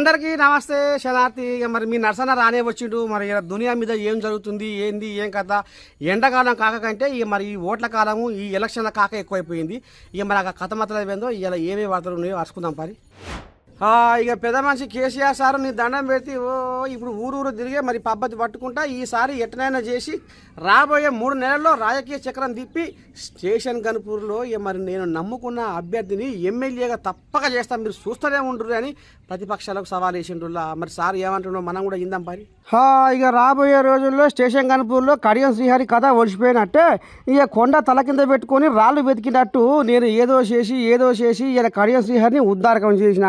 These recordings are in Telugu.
అందరికీ నమస్తే శనార్థి ఇక మరి మీ నర్సన రానే వచ్చిండు. మరి దునియా మీద ఏం జరుగుతుంది ఏంది ఏం కథ? ఎండాకాలం కాక కంటే ఇక మరి ఈ ఓట్ల కాలము ఈ ఎలక్షన్ల కాక ఎక్కువైపోయింది. ఇక మరి ఆ కథ మాత్రం ఏందో ఇలా ఏమేమి వార్తలు ఉన్నాయో అరుచుకుందాం పరి. ఇక పెద్ద మనిషి కేసీఆర్ సార్ నీ దండం పెట్టి ఓ ఇప్పుడు ఊరు ఊరు తిరిగే మరి పద్ధతి పట్టుకుంటా ఈసారి ఎట్లనైనా చేసి రాబోయే మూడు నెలల్లో రాజకీయ చక్రం తిప్పి స్టేషన్ గన్పూర్లో ఇక మరి నేను నమ్ముకున్న అభ్యర్థిని ఎమ్మెల్యేగా తప్పక చేస్తాను మీరు చూస్తూనే ఉండరు అని ప్రతిపక్షాలకు సవాల్ వేసిండ్రులా మరి సార్ ఏమంటున్నావు మనం కూడా ఇందాం పని ఇక రాబోయే రోజుల్లో స్టేషన్ కనుపూర్లో కడియం శ్రీహరి కథ ఒడిచిపోయినట్టే ఇక కొండ తల కింద పెట్టుకొని రాళ్ళు వెతికినట్టు నేను ఏదో చేసి ఏదో చేసి ఇలా కడియం శ్రీహరిని ఉద్దారకం చేసిన.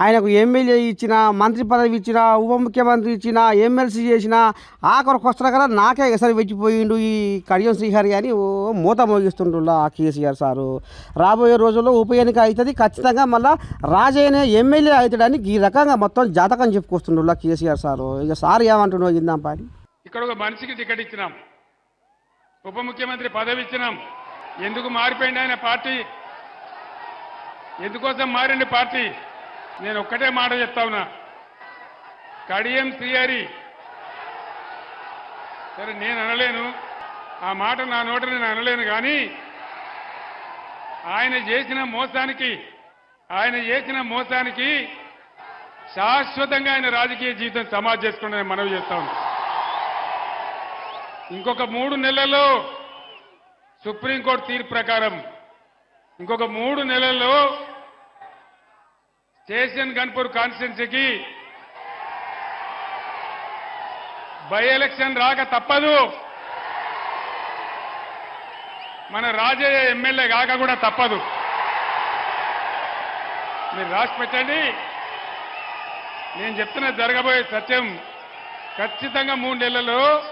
ఆయనకు ఎమ్మెల్యే ఇచ్చిన మంత్రి పదవి ఇచ్చిన ఉప ముఖ్యమంత్రి ఇచ్చినా ఎమ్మెల్సీ చేసినా ఆఖరికి వస్తున్న కదా నాకే ఎసరి వెచ్చిపోయిండు ఈ కడియం శ్రీహరి అని ఓ మూత మోగిస్తుండ్రులా ఆ కేసీఆర్ సారు. రాబోయే రోజుల్లో ఉప ఎన్నిక అవుతుంది ఖచ్చితంగా మళ్ళీ రాజైన ఎమ్మెల్యే అవుతాడని ఈ రకంగా మొత్తం జాతకం చెప్పుకొస్తుండ్రులా కేసీఆర్ సారు. ఇక సార్ ఏమంటున్నావు ఇందాం పని ఇక్కడ ఒక మనిషికి టికెట్ ఇచ్చినాం. ఉప ముఖ్యమంత్రి పదవి ఇచ్చినాం. ఎందుకు మారిపోయింది ఆయన పార్టీ? ఎందుకోసం మారింది పార్టీ? నేను ఒక్కటే మాట చెప్తా ఉన్నా. కడియం శ్రీహరి. సరే నేను అనలేను. ఆ మాట నా నోట నేను అనలేను కానీ ఆయన చేసిన మోసానికి ఆయన చేసిన మోసానికి శాశ్వతంగా ఆయన రాజకీయ జీవితం సమాజ్ చేసుకుంటే మనవి చేస్తా ఇంకొక మూడు నెలల్లో సుప్రీంకోర్టు తీర్పు ప్రకారం ఇంకొక మూడు నెలల్లో స్టేషన్ గన్పూర్ కాన్స్టిట్యున్సీకి బై ఎలక్షన్ రాక తప్పదు. మన రాజయ్య ఎమ్మెల్యే కాక కూడా తప్పదు. మీరు రాసి పెట్టండి. నేను చెప్తున్న జరగబోయే సత్యం. ఖచ్చితంగా మూడు నెలల్లో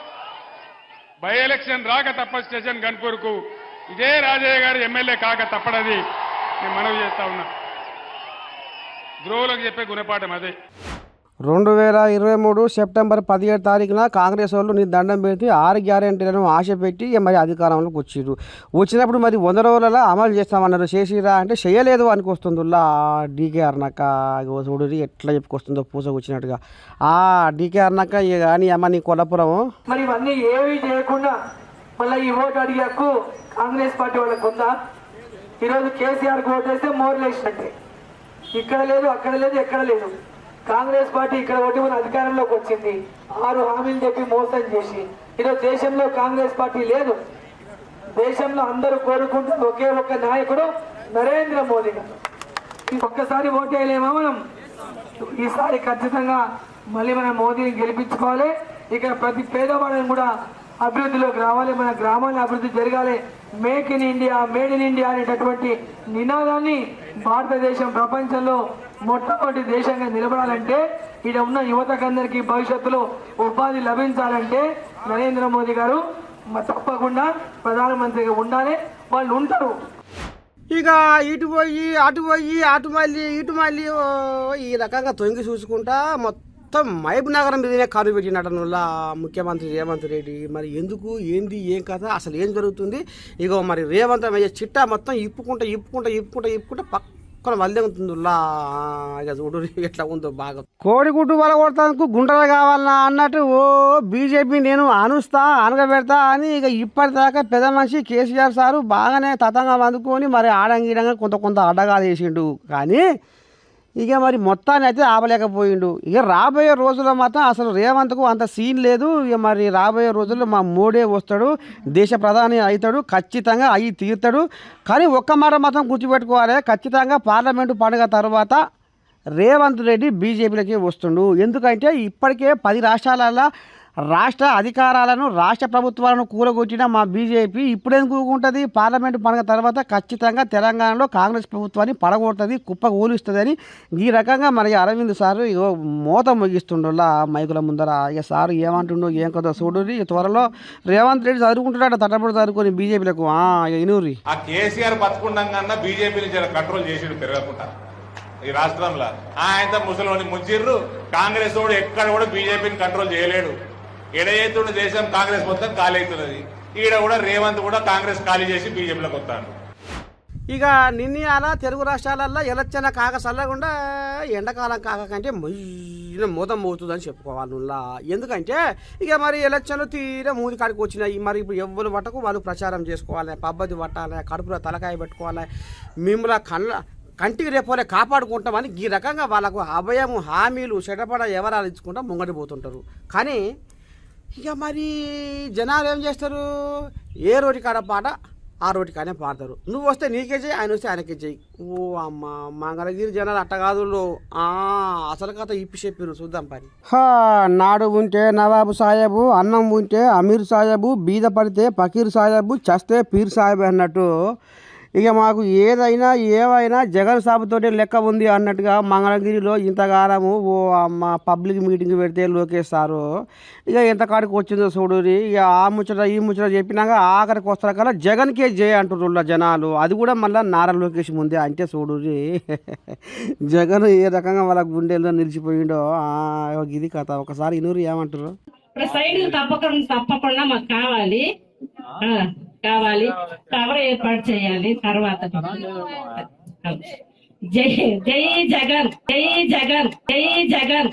బై ఎలక్షన్ రాక తప్ప స్టేషన్ గన్పూర్కు. ఇదే రాజయ్య గారు ఎమ్మెల్యే కాక తప్పడది. నేను మనవి చేస్తా ఉన్నా. ద్రోవులకు చెప్పే గుణపాఠం అదే. రెండు వేల ఇరవై మూడు సెప్టెంబర్ పదిహేడు తారీఖున కాంగ్రెస్ వాళ్ళు నీ దండం పెట్టి ఆరు గ్యారెంటీలను ఆశ పెట్టి మరి అధికారంలోకి వచ్చిర్రు. వచ్చినప్పుడు మరి వంద రోజులలో అమలు చేస్తామన్నారు. చేసిరా అంటే చేయలేదు అనికొస్తుందిలా డీకే అర్నక్క చూడు ఎట్లా చెప్పుకొస్తుందో పూస వచ్చినట్టుగా ఆ డీకే అర్నక్క ఇక కానీ అమ్మ నీ కొల్లపురం మరి ఇవన్నీ ఏమీ చేయకుండా మళ్ళీ ఈ ఓటు అడిగే హక్కు కాంగ్రెస్ పార్టీ వాళ్ళకు ఉందా? ఈరోజు కేసీఆర్కి ఓటు వేస్తే మోర్లు వేసినట్టే ఇక్కడ లేదు అక్కడ లేదు ఎక్కడ లేదు. కాంగ్రెస్ పార్టీ ఇక్కడ ఒకటి మన అధికారంలోకి వచ్చింది. ఆరు హామీలు చెప్పి మోసం చేసి. ఈరోజు దేశంలో కాంగ్రెస్ పార్టీ లేదు. దేశంలో అందరూ కోరుకుంటున్న ఒకే ఒక్క నాయకుడు నరేంద్ర మోదీ. గారు ఒక్కసారి ఓటేయలేమా మనం? ఈసారి ఖచ్చితంగా మళ్ళీ మన మోదీని గెలిపించుకోవాలి. ఇక ప్రతి పేదవాళ్ళని కూడా అభివృద్ధిలోకి రావాలి మన గ్రామాల అభివృద్ధి జరగాలి. Make in India made in India అనేటటువంటి నినాదాన్ని భారతదేశం ప్రపంచంలో మొట్టమొదటి దేశంగా నిలబడాలంటే ఇక్కడ ఉన్న యువతకందరికీ భవిష్యత్తులో ఉపాధి లభించాలంటే నరేంద్ర మోదీ గారు తప్పకుండా ప్రధానమంత్రిగా ఉండాలి. వాళ్ళు ఉంటారు. ఇక ఇటు పోయి అటు పోయి అటు మళ్ళీ ఇటు మళ్ళీ ఈ రకంగా తొంగి చూసుకుంటా మొత్తం మహబూబ్ నగరం మీదనే కారు పెట్టినట్టులా ముఖ్యమంత్రి రేవంత్ రెడ్డి మరి ఎందుకు ఏంది ఏం కథ అసలు ఏం జరుగుతుంది? ఇగో మరి రేవంత్ అయ్యే చిట్టా మొత్తం ఇప్పుకుంటా ఇప్పుకుంటా ఇప్పుకుంటా ఇప్పుకుంటా పక్కన వల్లేగుతుందిలా ఇక చూడు ఎట్లా ఉందో బాగా. కోడిగుడ్డు వల కొడతానికి గుంటలు కావాలన్నా అన్నట్టు ఓ బీజేపీ నేను అనుస్తా అనగబెడతా అని ఇక ఇప్పటిదాకా పెద్ద మనిషి కేసీఆర్ సారు బాగానే తతంగా అందుకొని మరి ఆడంగీడంగా కొంత కొంత అడ్డగా చేసిండు కానీ ఇక మరి మొత్తాన్ని అయితే ఆపలేకపోయిండు. ఇక రాబోయే రోజుల్లో మాత్రం అసలు రేవంత్కు అంత సీన్ లేదు. ఇక మరి రాబోయే రోజుల్లో మా మోడే వస్తాడు దేశ ప్రధాని అవుతాడు ఖచ్చితంగా అయి తీరుతాడు. కానీ ఒక్క మాట మాత్రం గుర్తుపెట్టుకోవాలి. ఖచ్చితంగా పార్లమెంటు పండుగ తర్వాత రేవంత్ రెడ్డి బీజేపీలోకి వస్తుండు. ఎందుకంటే ఇప్పటికే పది రాష్ట్రాలలో రాష్ట్ర అధికారాలను రాష్ట్ర ప్రభుత్వాలను కూలగొట్టిన మా బీజేపీ ఇప్పుడేందుకు కూకుంటుంది? పార్లమెంటు పండుగ తర్వాత ఖచ్చితంగా తెలంగాణలో కాంగ్రెస్ ప్రభుత్వాన్ని పడగొడుతుంది కుప్ప కూలుస్తుందని ఈ రకంగా మరి అరవింద్ సారు ఇగో మోత ముగిస్తుండోలా మైకుల ముందర. ఇక సారు ఏమంటుండో ఏం కదా చూడు త్వరలో రేవంత్ రెడ్డి చదువుకుంటున్నాడు తటపడి చదువుకొని బీజేపీలకు. ఇనూరి. ఆ కేసీఆర్ బతుకుండంగా బీజేపీని కంట్రోల్ చేసి పెరగకుండా. ఈ రాష్ట్రంలో ఆయన ముసలిని ముంచిర్రు కాంగ్రెస్ వాడు ఎక్కడ కూడా బీజేపీని కంట్రోల్ చేయలేడు. ఎడయేతున్న దేశం కాంగ్రెస్ మొత్తం ఖాళీ అవుతున్నది ఈడ కూడా రేవంత్ కూడా కాంగ్రెస్ ఖాళీ చేసి బీజేపీలోకి వస్తాను ఇక నిన్న తెలుగు రాష్ట్రాలల్లో ఎలచ్చన కాక చల్లకుండా ఎండాకాలం కాక కంటే మొయ్యిన మోదం మోతుందని చెప్పుకోవాలి నుల్లా. ఎందుకంటే ఇక మరి ఎలక్షన్లు తీరే మూది కాడికి వచ్చినాయి. మరి ఇప్పుడు ఎవ్వరు పట్టకు వాళ్ళు ప్రచారం చేసుకోవాలి. పబ్బది పట్టాలి కడుపులో తలకాయ పెట్టుకోవాలి. మిమ్మల కళ్ళ కంటికి రేపోలే కాపాడుకుంటామని ఈ రకంగా వాళ్ళకు అభయం హామీలు చెడపడ వివరాలు ఇచ్చుకుంటా ముంగడి పోతుంటారు. కానీ ఇక మరి జనాలు ఏం చేస్తారు? ఏ రోటి కాడ పాట ఆ రోటి కానే పాడతారు. నువ్వు వస్తే నీకే చేయి ఆయన వస్తే ఆయనకే చేయి ఓ అమ్మ మంగళగిరి జనాలు అట్ట కాదు ఆ, అసలు కథ ఇప్పి చెప్పారు చూద్దాం పని. నాడు ఉంటే నవాబు సాహెబు అన్నం ఉంటే అమీర్ సాహెబు బీద పడితే ఫకీర్ సాహెబు చస్తే పీర్ సాహెబ్ అన్నట్టు ఇక మాకు ఏదైనా ఏవైనా జగన్ సాబుతోటే లెక్క ఉంది అన్నట్టుగా మంగళగిరిలో ఇంతకాలము ఓ మా పబ్లిక్ మీటింగ్ పెడితే లోకేష్ సారు ఇక ఎంత కాడికి వచ్చిందో చూడురి ఇక ఆ ముచ్చట ఈ ముచ్చట చెప్పినాక ఆఖరికి వస్తారు కదా జగన్కే జయ అంటున్నారు జనాలు. అది కూడా మళ్ళీ నారా లోకేష్ ముందే అంటే చూడురి జగన్ ఏ రకంగా వాళ్ళ గుండెల్లో నిలిచిపోయిండో ఇది కథ. ఒకసారి ఇనూరు ఏమంటారు తప్పకుండా తప్పకుండా మాకు కావాలి. కావాలి. కవర్ ఏర్పాటు చేయాలి. తర్వాత జై జై జగన్ జై జగన్ జై జగన్.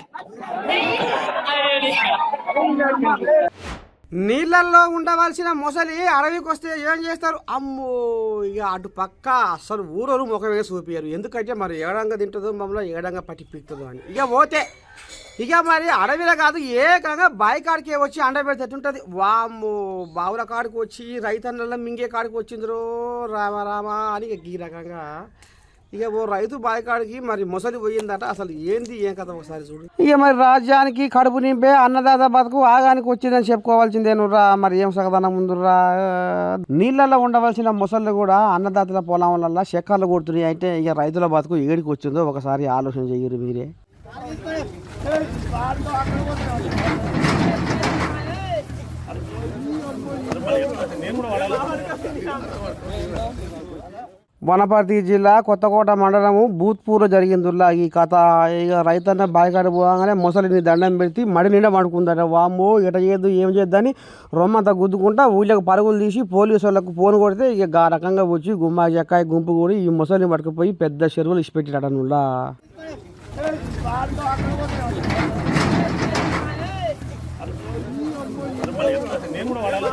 నీళ్ళల్లో ఉండవలసిన మొసలి అడవికి వస్తే ఏం చేస్తారు? అమ్మో ఇక అటు పక్క అసలు ఊరోరు ముఖమే చూపించారు ఎందుకంటే మరి ఏడంగా తింటుందో మమ్మల్ని ఏడంగా పట్టి పీకుతుందో అని. ఇక పోతే ఇక మరి అడవిలో కాదు ఏకంగా బావి కాడికి వచ్చి అండ పెడుతుంటుంది వాము బావుల కాడికి వచ్చి రైతన్నల మింగే కాడికి వచ్చిందిరో రామ రామ అని ఇక ఈ రకంగా ఇక ఓ రైతు బాయికాడికి మరి ముసలి పోయిందట. అసలు ఏంది ఏం కథ ఒకసారి చూడు. ఇక మరి రాజ్యానికి కడుపు నింపే అన్నదాత బతుకు ఆగానికి వచ్చిందని చెప్పుకోవాల్సిందేనురా మరి ఏం సగదనం ఉందిరా నీళ్ళల్లో ఉండవలసిన ముసళ్ళు కూడా అన్నదాతల పొలం వల్ల కొడుతున్నాయి. అంటే ఇక రైతుల బతుకు ఏడికి వచ్చిందో ఒకసారి ఆలోచన చెయ్యరు మీరే. వనపర్తి జిల్లా కొత్తకోట మండలము భూత్పూర్లో జరిగిందిలా ఈ కథ. ఇక రైతన్న బాయికాడ పోగానే ముసలిని దండం పెట్టి మడి నిండా పడుకుందట వామ్మో ఇట చేయొద్దు ఏం చేద్దని రొమ్మంతా గుద్దుకుంటా ఊళ్ళకి పరుగులు తీసి పోలీసు వాళ్ళకు ఫోన్ కొడితే ఇక ఆ రకంగా వచ్చి గుమ్మా చెక్కాయి గుంపు కూడా ఈ ముసలిని పట్టుకుపోయి పెద్ద చెరువులు ఇచ్చిపెట్టినట నుల్లా. నేను కూడా వాడాలి